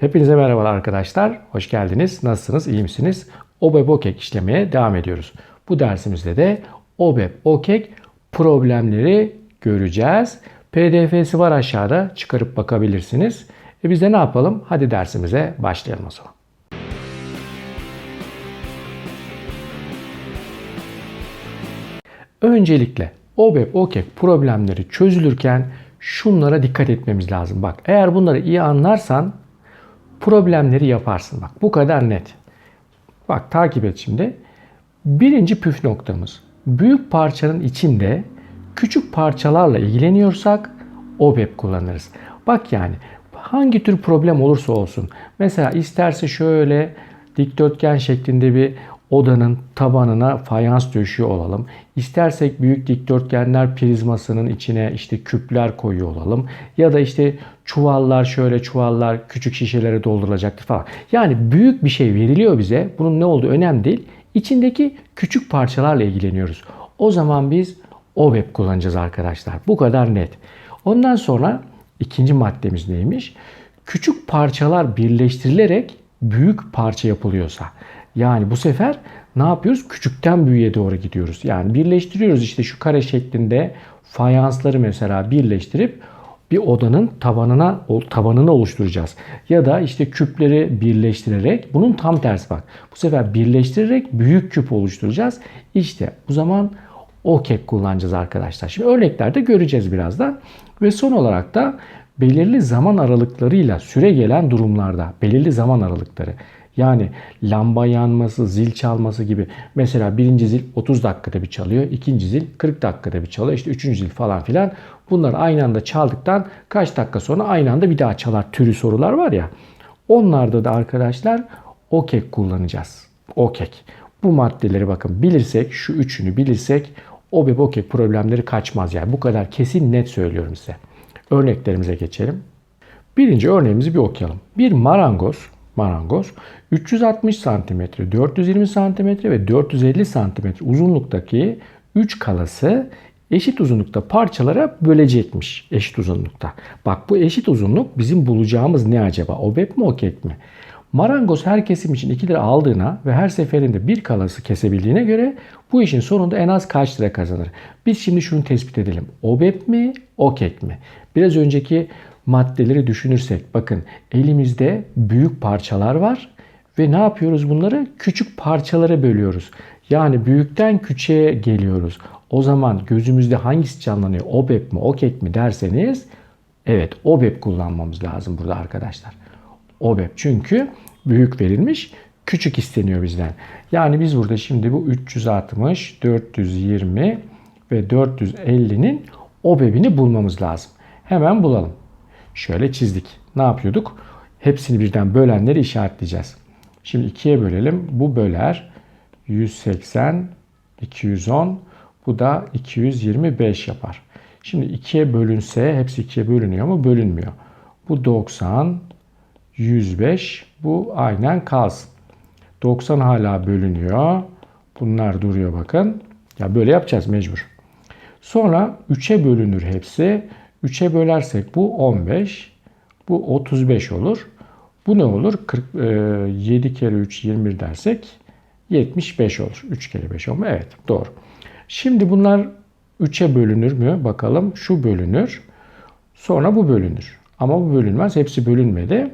Hepinize merhabalar arkadaşlar. Hoş geldiniz. Nasılsınız? İyi misiniz? OBEB OKEK işlemeye devam ediyoruz. Bu dersimizde de OBEB OKEK problemleri göreceğiz. PDF'si var aşağıda. Çıkarıp bakabilirsiniz. E biz de ne yapalım? Hadi dersimize başlayalım o zaman. Öncelikle OBEB OKEK problemleri çözülürken şunlara dikkat etmemiz lazım. Bak eğer bunları iyi anlarsan problemleri yaparsın. Bak bu kadar net. Bak takip et şimdi. Birinci püf noktamız. Büyük parçanın içinde küçük parçalarla ilgileniyorsak OBEP kullanırız. Bak yani hangi tür problem olursa olsun. Mesela isterse şöyle dikdörtgen şeklinde bir odanın tabanına fayans döşüyor olalım. İstersek büyük dikdörtgenler prizmasının içine işte küpler koyuyor olalım. Ya da işte çuvallar şöyle çuvallar küçük şişelere doldurulacaktır falan. Yani büyük bir şey veriliyor bize. Bunun ne olduğu önemli değil. İçindeki küçük parçalarla ilgileniyoruz. O zaman biz OBEP kullanacağız arkadaşlar. Bu kadar net. Ondan sonra ikinci maddemiz neymiş? Küçük parçalar birleştirilerek büyük parça yapılıyorsa. Yani bu sefer ne yapıyoruz? Küçükten büyüğe doğru gidiyoruz. Yani birleştiriyoruz işte şu kare şeklinde fayansları mesela birleştirip bir odanın tavanına tavanını oluşturacağız. Ya da işte küpleri birleştirerek bunun tam tersi bak. Bu sefer birleştirerek büyük küp oluşturacağız. İşte bu zaman OKEK kullanacağız arkadaşlar. Şimdi örneklerde göreceğiz birazdan. Ve son olarak da belirli zaman aralıklarıyla süre gelen durumlarda belirli zaman aralıkları yani lamba yanması, zil çalması gibi. Mesela birinci zil 30 dakikada bir çalıyor. ikinci zil 40 dakikada bir çalıyor. İşte üçüncü zil falan filan. Bunlar aynı anda çaldıktan kaç dakika sonra aynı anda bir daha çalar türü sorular var ya. Onlarda da arkadaşlar OKEK kullanacağız. OKEK. Bu maddeleri bakın bilirsek, şu üçünü bilirsek OBEB OKEK problemleri kaçmaz yani. Bu kadar kesin net söylüyorum size. Örneklerimize geçelim. Birinci örneğimizi bir okuyalım. Bir marangoz marangoz 360 cm, 420 cm ve 450 cm uzunluktaki 3 kalası eşit uzunlukta parçalara bölecekmiş eşit uzunlukta. Bak bu eşit uzunluk bizim bulacağımız ne acaba? Obep mi okek mi? Marangoz her kesim için 2 lira aldığına ve her seferinde bir kalası kesebildiğine göre bu işin sonunda en az kaç lira kazanır? Biz şimdi şunu tespit edelim. Obep mi, okek mi? Biraz önceki maddeleri düşünürsek bakın elimizde büyük parçalar var ve ne yapıyoruz bunları? Küçük parçalara bölüyoruz. Yani büyükten küçüğe geliyoruz. O zaman gözümüzde hangisi canlanıyor? OBEP mi, OKEK mi derseniz evet OBEP kullanmamız lazım burada arkadaşlar. OBEP çünkü büyük verilmiş, küçük isteniyor bizden. Yani biz burada şimdi bu 360, 420 ve 450'nin OBEP'ini bulmamız lazım. Hemen bulalım. Şöyle çizdik. Ne yapıyorduk? Hepsini birden bölenleri işaretleyeceğiz. Şimdi ikiye bölelim. Bu böler 180, 210. Bu da 225 yapar. Şimdi ikiye bölünse hepsi ikiye bölünüyor mu? Bölünmüyor. Bu 90, 105. Bu aynen kalsın. 90 hala bölünüyor. Bunlar duruyor bakın. Ya böyle yapacağız mecbur. Sonra 3'e bölünür hepsi. 3'e bölersek bu 15. Bu 35 olur. Bu ne olur? 40, e, 7 kere 3 21 dersek 75 olur. 3 kere 5 olma. Evet doğru. Şimdi bunlar 3'e bölünür mü? Bakalım. Şu bölünür. Sonra bu bölünür. Ama bu bölünmez. Hepsi bölünmedi.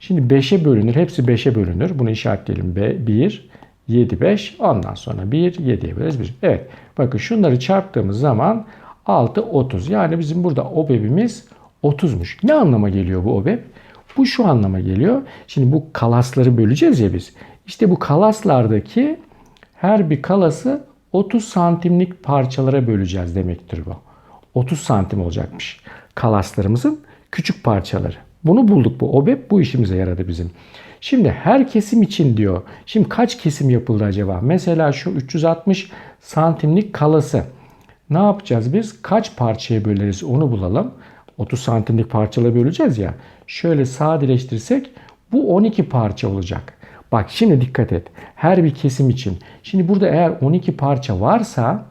Şimdi 5'e bölünür. Hepsi 5'e bölünür. Bunu işaretleyelim. 1, 7, 5. Ondan sonra 1, 7'ye böleriz. 1. Evet. Bakın şunları çarptığımız zaman 6, 30. Yani bizim burada OBEB'imiz 30'muş. Ne anlama geliyor bu OBEB? Bu şu anlama geliyor. Şimdi bu kalasları böleceğiz ya biz. İşte bu kalaslardaki her bir kalası 30 santimlik parçalara böleceğiz demektir bu. 30 santim olacakmış kalaslarımızın küçük parçaları. Bunu bulduk bu OBEB bu işimize yaradı bizim. Şimdi her kesim için diyor. Şimdi kaç kesim yapıldı acaba? Mesela şu 360 santimlik kalası. Ne yapacağız biz? Kaç parçaya böleriz onu bulalım. 30 santimlik parçalara böleceğiz ya. Şöyle sadeleştirsek bu 12 parça olacak. Bak şimdi dikkat et. Her bir kesim için. Şimdi burada eğer 12 parça varsa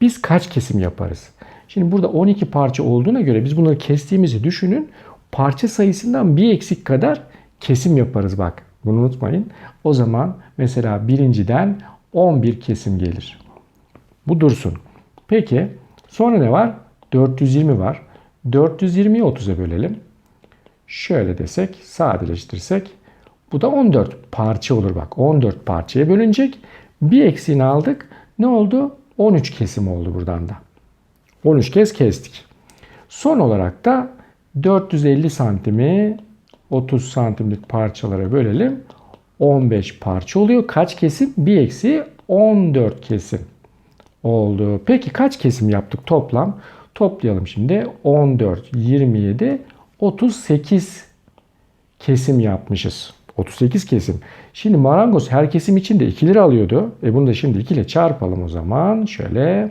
biz kaç kesim yaparız? Şimdi burada 12 parça olduğuna göre biz bunları kestiğimizi düşünün. Parça sayısından bir eksik kadar kesim yaparız bak. Bunu unutmayın. O zaman mesela birinciden 11 kesim gelir. Bu dursun. Peki sonra ne var? 420 var. 420'yi 30'a bölelim. Şöyle desek, sadeleştirsek bu da 14 parça olur bak. 14 parçaya bölünecek. Bir eksiğini aldık. Ne oldu? 13 kesim oldu buradan da. 13 kez kestik. Son olarak da 450 santimi 30 santimlik parçalara bölelim. 15 parça oluyor. Kaç kesim? Bir eksiği 14 kesim oldu. Peki kaç kesim yaptık toplam? Toplayalım şimdi. 14, 27, 38 kesim yapmışız. 38 kesim. Şimdi marangoz her kesim için de 2 lira alıyordu. E bunu da şimdi 2 ile çarpalım o zaman. Şöyle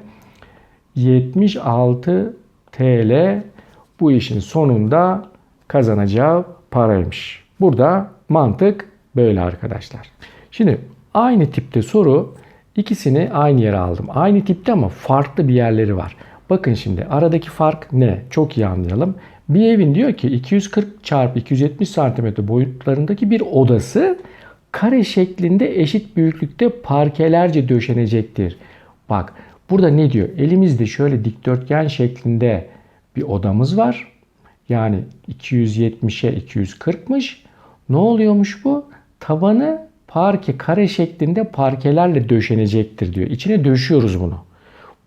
76 TL bu işin sonunda kazanacağı paraymış. Burada mantık böyle arkadaşlar. Şimdi aynı tipte soru ikisini aynı yere aldım. Aynı tipte ama farklı bir yerleri var. Bakın şimdi aradaki fark ne? Çok iyi anlayalım. Bir evin diyor ki 240 çarpı 270 santimetre boyutlarındaki bir odası kare şeklinde eşit büyüklükte parkelerce döşenecektir. Bak burada ne diyor? Elimizde şöyle dikdörtgen şeklinde bir odamız var. Yani 270'e 240'mış. Ne oluyormuş bu? Tavanı parke kare şeklinde parkelerle döşenecektir diyor. İçine döşüyoruz bunu.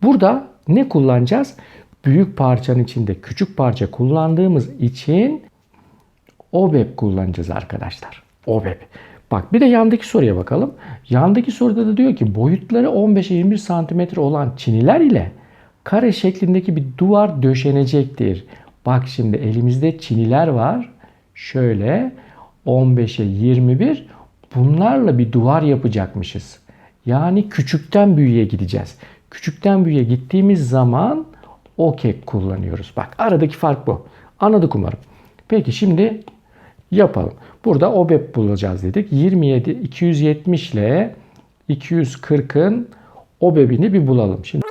Burada ne kullanacağız? Büyük parçanın içinde küçük parça kullandığımız için OBEP kullanacağız arkadaşlar. OBEP. Bak bir de yandaki soruya bakalım. Yandaki soruda da diyor ki boyutları 15'e 21 santimetre olan çiniler ile kare şeklindeki bir duvar döşenecektir. Bak şimdi elimizde çiniler var. Şöyle 15'e 21 bunlarla bir duvar yapacakmışız. Yani küçükten büyüğe gideceğiz. Küçükten büyüğe gittiğimiz zaman OKEK kullanıyoruz. Bak aradaki fark bu. Anladık umarım. Peki şimdi yapalım. Burada OBEP bulacağız dedik. 27 270 ile 240'ın OBEP'ini bir bulalım. Şimdi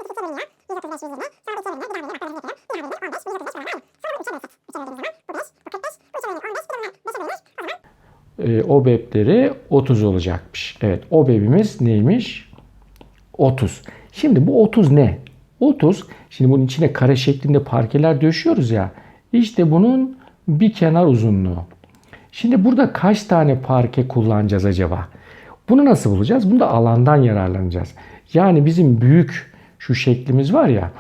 e, OBEP'leri 30 olacakmış. Evet OBEP'imiz neymiş? 30. Şimdi bu 30 ne? 30 şimdi bunun içine kare şeklinde parkeler döşüyoruz ya. İşte bunun bir kenar uzunluğu. Şimdi burada kaç tane parke kullanacağız acaba? Bunu nasıl bulacağız? Bunu da alandan yararlanacağız. Yani bizim büyük şu şeklimiz var ya.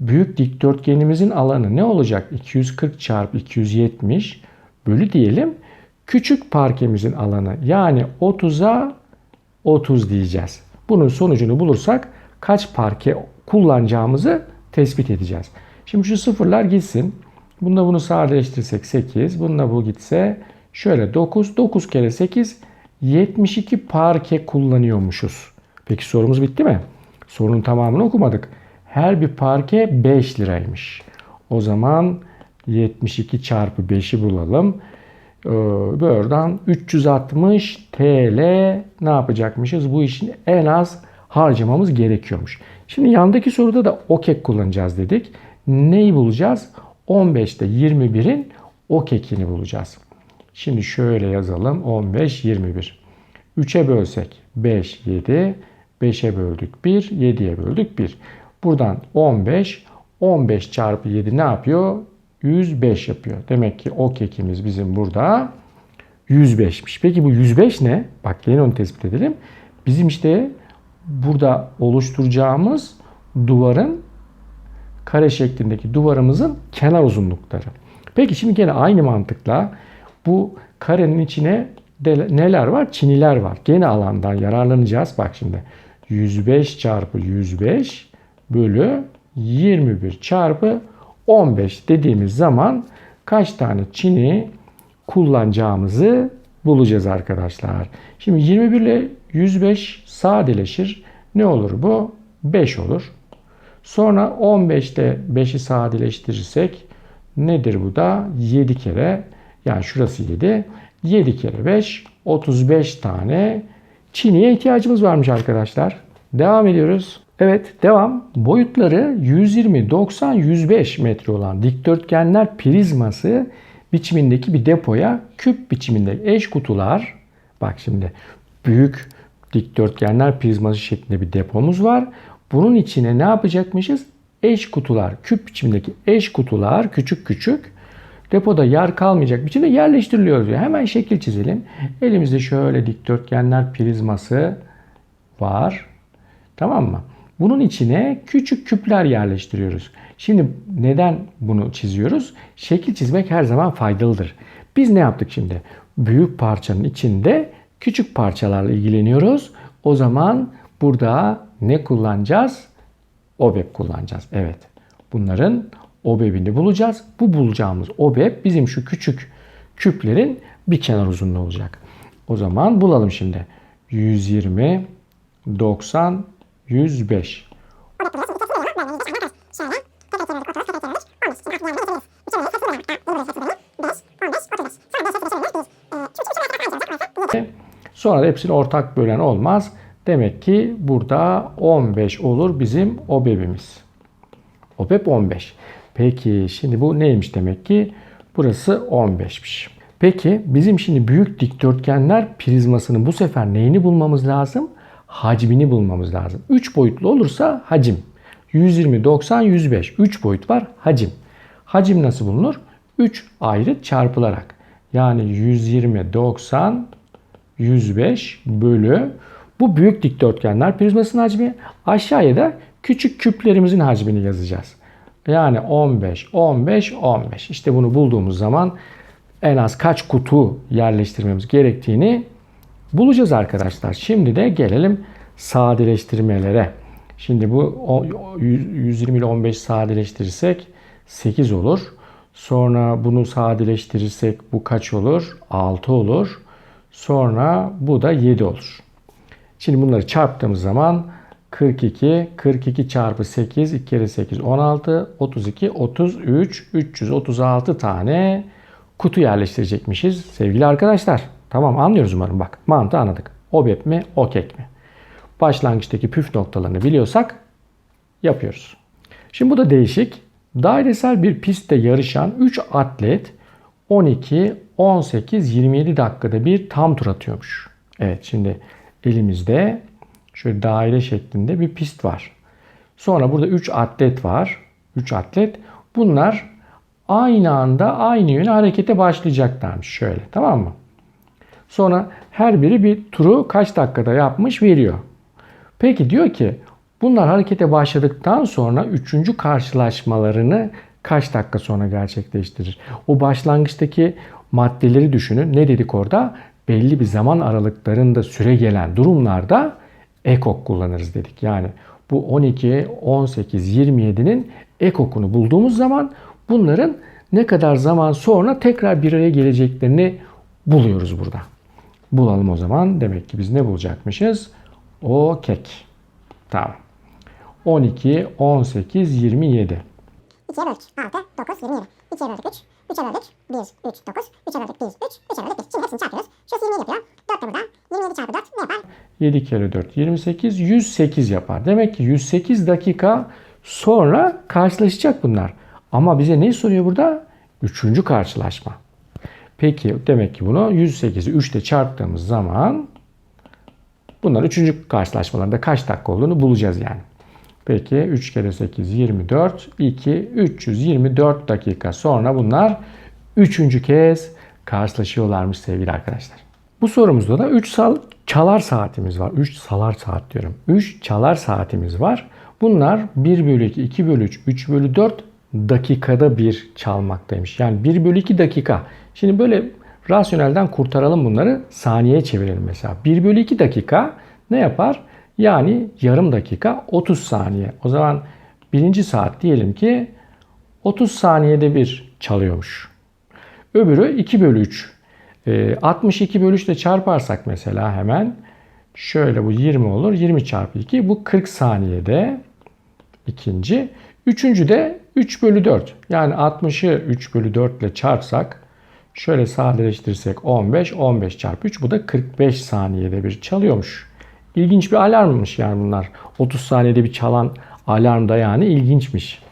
Büyük dikdörtgenimizin alanı ne olacak? 240 çarpı 270 bölü diyelim. Küçük parkemizin alanı yani 30'a 30 diyeceğiz. Bunun sonucunu bulursak kaç parke kullanacağımızı tespit edeceğiz. Şimdi şu sıfırlar gitsin. Bununla bunu sadeleştirsek 8. Bununla bu gitse şöyle 9. 9 kere 8 72 parke kullanıyormuşuz. Peki sorumuz bitti mi? Sorunun tamamını okumadık. Her bir parke 5 liraymış. O zaman 72 çarpı 5'i bulalım. Buradan 360 TL ne yapacakmışız? Bu işin en az harcamamız gerekiyormuş. Şimdi yandaki soruda da OKEK kullanacağız dedik. Neyi bulacağız? 15'te 21'in OKEK'ini bulacağız. Şimdi şöyle yazalım. 15, 21. 3'e bölsek 5, 7. 5'e böldük 1, 7'ye böldük 1. Buradan 15, 15 çarpı 7 ne yapıyor? 105 yapıyor. Demek ki o kekimiz bizim burada 105'miş. Peki bu 105 ne? Bak yine onu tespit edelim. Bizim işte burada oluşturacağımız duvarın kare şeklindeki duvarımızın kenar uzunlukları. Peki şimdi gene aynı mantıkla bu karenin içine neler var? Çiniler var. Gene alandan yararlanacağız. Bak şimdi 105 çarpı 105 bölü 21 çarpı 15 dediğimiz zaman kaç tane çini kullanacağımızı bulacağız arkadaşlar. Şimdi 21 ile 105 sadeleşir. Ne olur bu? 5 olur. Sonra 15 ile 5'i sadeleştirirsek nedir bu da? 7 kere yani şurası 7. 7 kere 5 35 tane çiniye ihtiyacımız varmış arkadaşlar. Devam ediyoruz. Evet devam. Boyutları 120, 90, 105 metre olan dikdörtgenler prizması biçimindeki bir depoya küp biçiminde eş kutular bak şimdi büyük dikdörtgenler prizması şeklinde bir depomuz var. Bunun içine ne yapacakmışız? Eş kutular, küp biçimindeki eş kutular küçük küçük depoda yer kalmayacak biçimde yerleştiriliyor diyor. Hemen şekil çizelim. Elimizde şöyle dikdörtgenler prizması var. Tamam mı? Bunun içine küçük küpler yerleştiriyoruz. Şimdi neden bunu çiziyoruz? Şekil çizmek her zaman faydalıdır. Biz ne yaptık şimdi? Büyük parçanın içinde küçük parçalarla ilgileniyoruz. O zaman burada ne kullanacağız? OBEP kullanacağız. Evet. Bunların OBEP'ini bulacağız. Bu bulacağımız OBEP bizim şu küçük küplerin bir kenar uzunluğu olacak. O zaman bulalım şimdi. 120, 90, 105. Sonra hepsini ortak bölen olmaz. Demek ki burada 15 olur bizim OBEB'imiz. OBEB 15. Peki şimdi bu neymiş demek ki? Burası 15'miş. Peki bizim şimdi büyük dikdörtgenler prizmasının bu sefer neyini bulmamız lazım? Hacmini bulmamız lazım. 3 boyutlu olursa hacim. 120, 90, 105. 3 boyut var hacim. Hacim nasıl bulunur? 3 ayrı çarpılarak. Yani 120, 90, 105 bölü bu büyük dikdörtgenler prizmasının hacmi. Aşağıya da küçük küplerimizin hacmini yazacağız. Yani 15, 15, 15. İşte bunu bulduğumuz zaman en az kaç kutu yerleştirmemiz gerektiğini bulacağız arkadaşlar. Şimdi de gelelim sadeleştirmelere. Şimdi bu 120 ile 15 sadeleştirirsek 8 olur. Sonra bunu sadeleştirirsek bu kaç olur? 6 olur. Sonra bu da 7 olur. Şimdi bunları çarptığımız zaman 42, 42 çarpı 8, 2 kere 8, 16, 32, 33, 336 tane kutu yerleştirecekmişiz sevgili arkadaşlar. Tamam anlıyoruz umarım bak. Mantığı anladık. OBEP mi, OKEK mi? Başlangıçtaki püf noktalarını biliyorsak yapıyoruz. Şimdi bu da değişik. Dairesel bir pistte yarışan 3 atlet 12, 18, 27 dakikada bir tam tur atıyormuş. Evet şimdi elimizde şöyle daire şeklinde bir pist var. Sonra burada 3 atlet var. 3 atlet. Bunlar aynı anda aynı yöne harekete başlayacaklarmış. Şöyle tamam mı? Sonra her biri bir turu kaç dakikada yapmış veriyor. Peki diyor ki bunlar harekete başladıktan sonra üçüncü karşılaşmalarını kaç dakika sonra gerçekleştirir? O başlangıçtaki maddeleri düşünün. Ne dedik orada? Belli bir zaman aralıklarında süre gelen durumlarda ekok kullanırız dedik. Yani bu 12, 18, 27'nin ekokunu bulduğumuz zaman bunların ne kadar zaman sonra tekrar bir araya geleceklerini buluyoruz burada. Bulalım o zaman. Demek ki biz ne bulacakmışız? O kek. Tamam. 12, 18, 27. 2'ye böldük. 6, 9, 27. 2'ye böldük 3. 3'e böldük 1, 3, 9. 3'e böldük 1, 3. 3'e böldük 1. Şimdi hepsini çarpıyoruz. Şurası 27 yapıyor. 4 de burada. 27 çarpı 4 ne yapar? 7 kere 4 28 108 yapar. Demek ki 108 dakika sonra karşılaşacak bunlar. Ama bize ne soruyor burada? Üçüncü karşılaşma. Peki demek ki bunu 108'i 3 ile çarptığımız zaman bunların üçüncü karşılaşmalarında kaç dakika olduğunu bulacağız yani. Peki 3 kere 8 24 2 324 dakika sonra bunlar üçüncü kez karşılaşıyorlarmış sevgili arkadaşlar. Bu sorumuzda da 3 sal çalar saatimiz var. 3 salar saat diyorum. 3 çalar saatimiz var. Bunlar 1 bölü 2, 2 bölü 3, 3 bölü 4 dakikada bir çalmaktaymış. Yani 1 bölü 2 dakika. Şimdi böyle rasyonelden kurtaralım bunları. Saniyeye çevirelim mesela. 1 bölü 2 dakika ne yapar? Yani yarım dakika 30 saniye. O zaman birinci saat diyelim ki 30 saniyede bir çalıyormuş. Öbürü 2 bölü 3. E, 62 bölü 3 ile çarparsak mesela hemen şöyle bu 20 olur. 20 çarpı 2 bu 40 saniyede ikinci. Üçüncü de 3 bölü 4. Yani 60'ı 3 bölü 4 ile çarpsak şöyle sadeleştirirsek 15. 15 çarpı 3 bu da 45 saniyede bir çalıyormuş. İlginç bir alarmmış yani bunlar. 30 saniyede bir çalan alarm da yani ilginçmiş.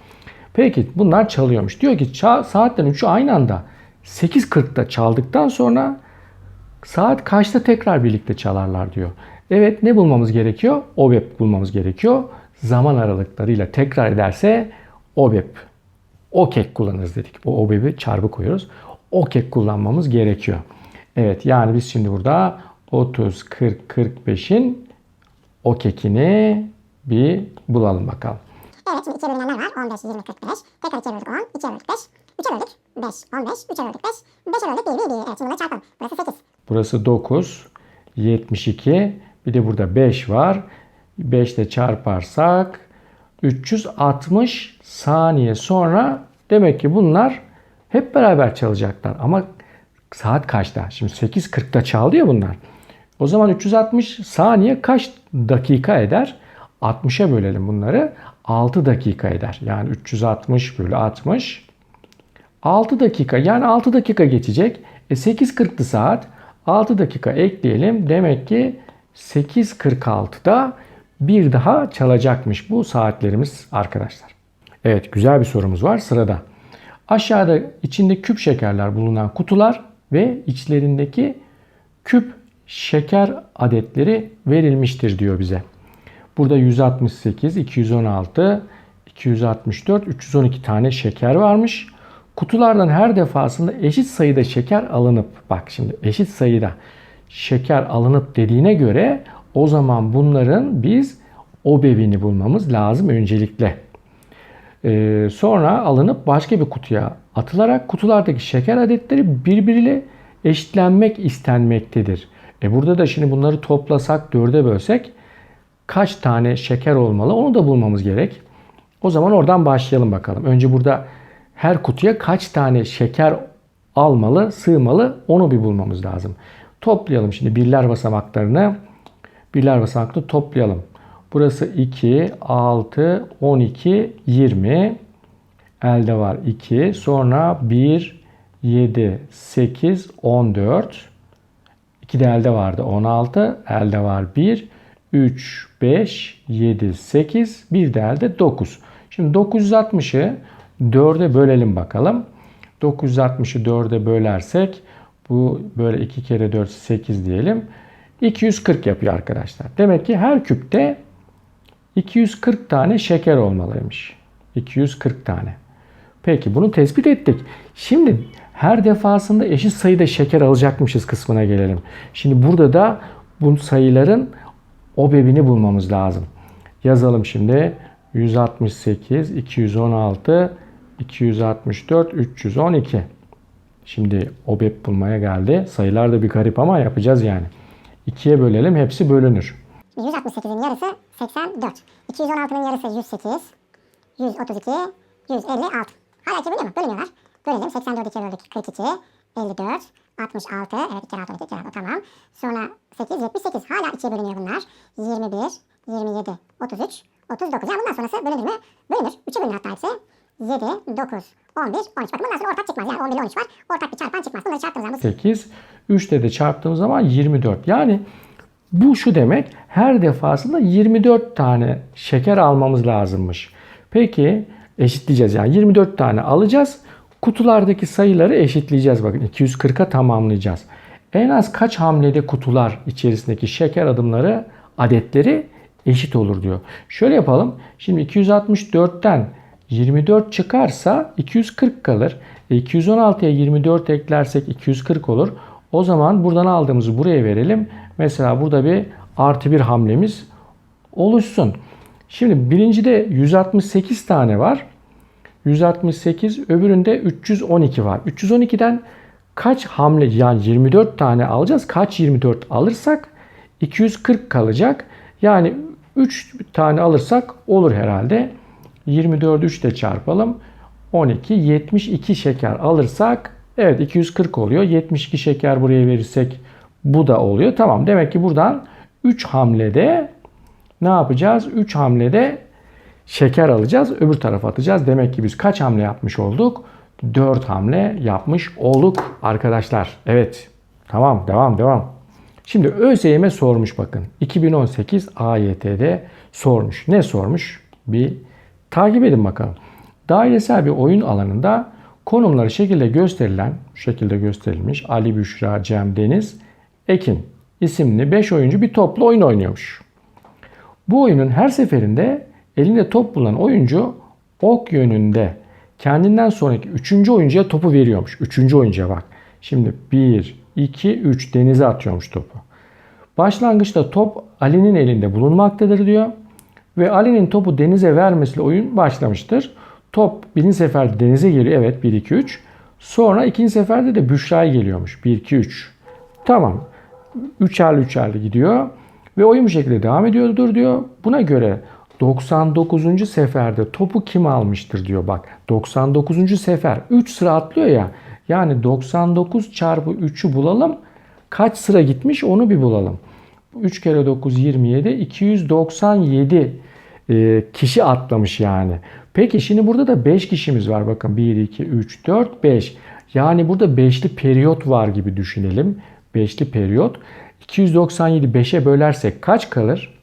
Peki bunlar çalıyormuş. Diyor ki saatten 3'ü aynı anda 8.40'da çaldıktan sonra saat kaçta tekrar birlikte çalarlar diyor. Evet ne bulmamız gerekiyor? OBEP bulmamız gerekiyor. Zaman aralıklarıyla tekrar ederse OBEP. OKEK kullanırız dedik. O OBEP'i çarpı koyuyoruz. OKEK kullanmamız gerekiyor. Evet yani biz şimdi burada 30, 40, 45'in OKEK'ini bir bulalım bakalım. Evet şimdi ikiye bölünenler var. 15, 20, 45. Tekrar ikiye böldük 10, 2'ye böldük 5. 3'e böldük 5, 15. 3'e böldük 5. 5'e böldük 1, 1, 1. Evet şimdi bunları çarpalım. Burası 8. Burası 9, 72. Bir de burada 5 var. 5 ile çarparsak 360 saniye sonra demek ki bunlar hep beraber çalacaklar. Ama saat kaçta? Şimdi 8.40'da çaldı ya bunlar. O zaman 360 saniye kaç dakika eder? 60'a bölelim bunları. 6 dakika eder. Yani 360 bölü 60 6 dakika yani 6 dakika geçecek. E 8.40'lı saat 6 dakika ekleyelim. Demek ki 8.46'da bir daha çalacakmış bu saatlerimiz arkadaşlar. Evet güzel bir sorumuz var sırada. Aşağıda içinde küp şekerler bulunan kutular ve içlerindeki küp şeker adetleri verilmiştir diyor bize. Burada 168, 216, 264, 312 tane şeker varmış. Kutulardan her defasında eşit sayıda şeker alınıp, bak şimdi eşit sayıda şeker alınıp dediğine göre o zaman bunların biz obevini bulmamız lazım öncelikle. Ee, sonra alınıp başka bir kutuya atılarak kutulardaki şeker adetleri birbiriyle eşitlenmek istenmektedir. E burada da şimdi bunları toplasak, dörde bölsek kaç tane şeker olmalı onu da bulmamız gerek. O zaman oradan başlayalım bakalım. Önce burada her kutuya kaç tane şeker almalı, sığmalı onu bir bulmamız lazım. Toplayalım şimdi birler basamaklarını. Birler basamaklı toplayalım. Burası 2, 6, 12, 20. Elde var 2. Sonra 1, 7, 8, 14. 2 de elde vardı 16. Elde var 1, 3, 5, 7, 8. Bir de elde 9. Şimdi 960'ı 4'e bölelim bakalım. 960'ı 4'e bölersek bu böyle 2 kere 4 8 diyelim. 240 yapıyor arkadaşlar. Demek ki her küpte 240 tane şeker olmalıymış. 240 tane. Peki bunu tespit ettik. Şimdi her defasında eşit sayıda şeker alacakmışız kısmına gelelim. Şimdi burada da bu sayıların obebini bulmamız lazım. Yazalım şimdi. 168, 216, 264, 312. Şimdi obeb bulmaya geldi. Sayılar da bir garip ama yapacağız yani. 2'ye bölelim hepsi bölünür. 168'in yarısı 84. 216'nın yarısı 108. 132. 156. Hala 2 bölüyor mu? Bölünüyorlar. Bölelim. 84 2'ye böldük. 42. 54. 66. Evet 2 kere 6 12 2 kere 6 tamam. Sonra 8 78. Hala 2'ye bölünüyor bunlar. 21. 27. 33. 39. Yani bundan sonrası bölünür mü? Bölünür. 3'e bölünür hatta hepsi. 7, 9, 11, 13. Bakın bundan sonra ortak çıkmaz. Yani 11 13 var. Ortak bir çarpan çıkmaz. Bunları çarptığımız zaman 8. 3 de de çarptığımız zaman 24. Yani bu şu demek her defasında 24 tane şeker almamız lazımmış. Peki eşitleyeceğiz yani 24 tane alacağız. Kutulardaki sayıları eşitleyeceğiz bakın 240'a tamamlayacağız. En az kaç hamlede kutular içerisindeki şeker adımları adetleri eşit olur diyor. Şöyle yapalım. Şimdi 264'ten 24 çıkarsa 240 kalır. E 216'ya 24 eklersek 240 olur. O zaman buradan aldığımızı buraya verelim. Mesela burada bir artı bir hamlemiz oluşsun. Şimdi birincide 168 tane var. 168 öbüründe 312 var. 312'den kaç hamle yani 24 tane alacağız. Kaç 24 alırsak 240 kalacak. Yani 3 tane alırsak olur herhalde. 24 3 ile çarpalım. 12 72 şeker alırsak evet 240 oluyor. 72 şeker buraya verirsek bu da oluyor. Tamam demek ki buradan 3 hamlede ne yapacağız? 3 hamlede şeker alacağız. Öbür tarafa atacağız. Demek ki biz kaç hamle yapmış olduk? 4 hamle yapmış olduk arkadaşlar. Evet. Tamam devam devam. Şimdi ÖSYM sormuş bakın. 2018 AYT'de sormuş. Ne sormuş? Bir takip edin bakalım. Dairesel bir oyun alanında Konumları şekilde gösterilen, şu şekilde gösterilmiş Ali Büşra, Cem, Deniz, Ekin isimli 5 oyuncu bir toplu oyun oynuyormuş. Bu oyunun her seferinde elinde top bulunan oyuncu ok yönünde kendinden sonraki 3. oyuncuya topu veriyormuş. 3. oyuncuya bak. Şimdi 1, 2, 3 denize atıyormuş topu. Başlangıçta top Ali'nin elinde bulunmaktadır diyor. Ve Ali'nin topu denize vermesiyle oyun başlamıştır. Top birinci seferde denize geliyor. Evet 1, 2, 3. Sonra ikinci seferde de Büşra'ya geliyormuş. 1, 2, 3. Tamam. Üçerli üçerli gidiyor. Ve oyun bu şekilde devam ediyordur diyor. Buna göre 99. seferde topu kim almıştır diyor bak. 99. sefer 3 sıra atlıyor ya. Yani 99 çarpı 3'ü bulalım. Kaç sıra gitmiş onu bir bulalım. 3 kere 9 27 297 e, kişi atlamış yani. Peki şimdi burada da 5 kişimiz var. Bakın 1, 2, 3, 4, 5. Yani burada 5'li periyot var gibi düşünelim. 5'li periyot. 297 5'e bölersek kaç kalır?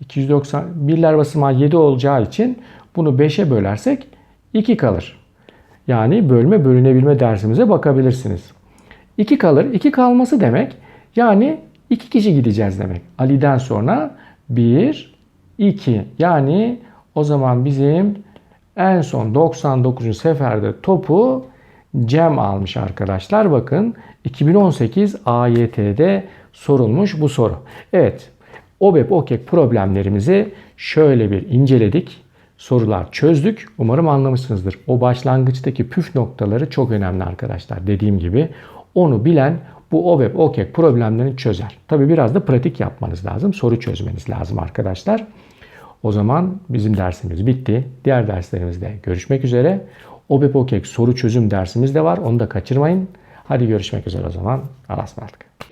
290 birler basamağı 7 olacağı için bunu 5'e bölersek 2 kalır. Yani bölme bölünebilme dersimize bakabilirsiniz. 2 kalır. 2 kalması demek yani 2 kişi gideceğiz demek. Ali'den sonra 1, 2. Yani o zaman bizim en son 99. seferde topu Cem almış arkadaşlar. Bakın 2018 AYT'de sorulmuş bu soru. Evet. OBEP OKEK problemlerimizi şöyle bir inceledik. Sorular çözdük. Umarım anlamışsınızdır. O başlangıçtaki püf noktaları çok önemli arkadaşlar. Dediğim gibi onu bilen bu OBEP OKEK problemlerini çözer. Tabi biraz da pratik yapmanız lazım. Soru çözmeniz lazım arkadaşlar. O zaman bizim dersimiz bitti. Diğer derslerimizde görüşmek üzere. OBEP OKEK soru çözüm dersimiz de var. Onu da kaçırmayın. Hadi görüşmek üzere o zaman. Allah'a ısmarladık.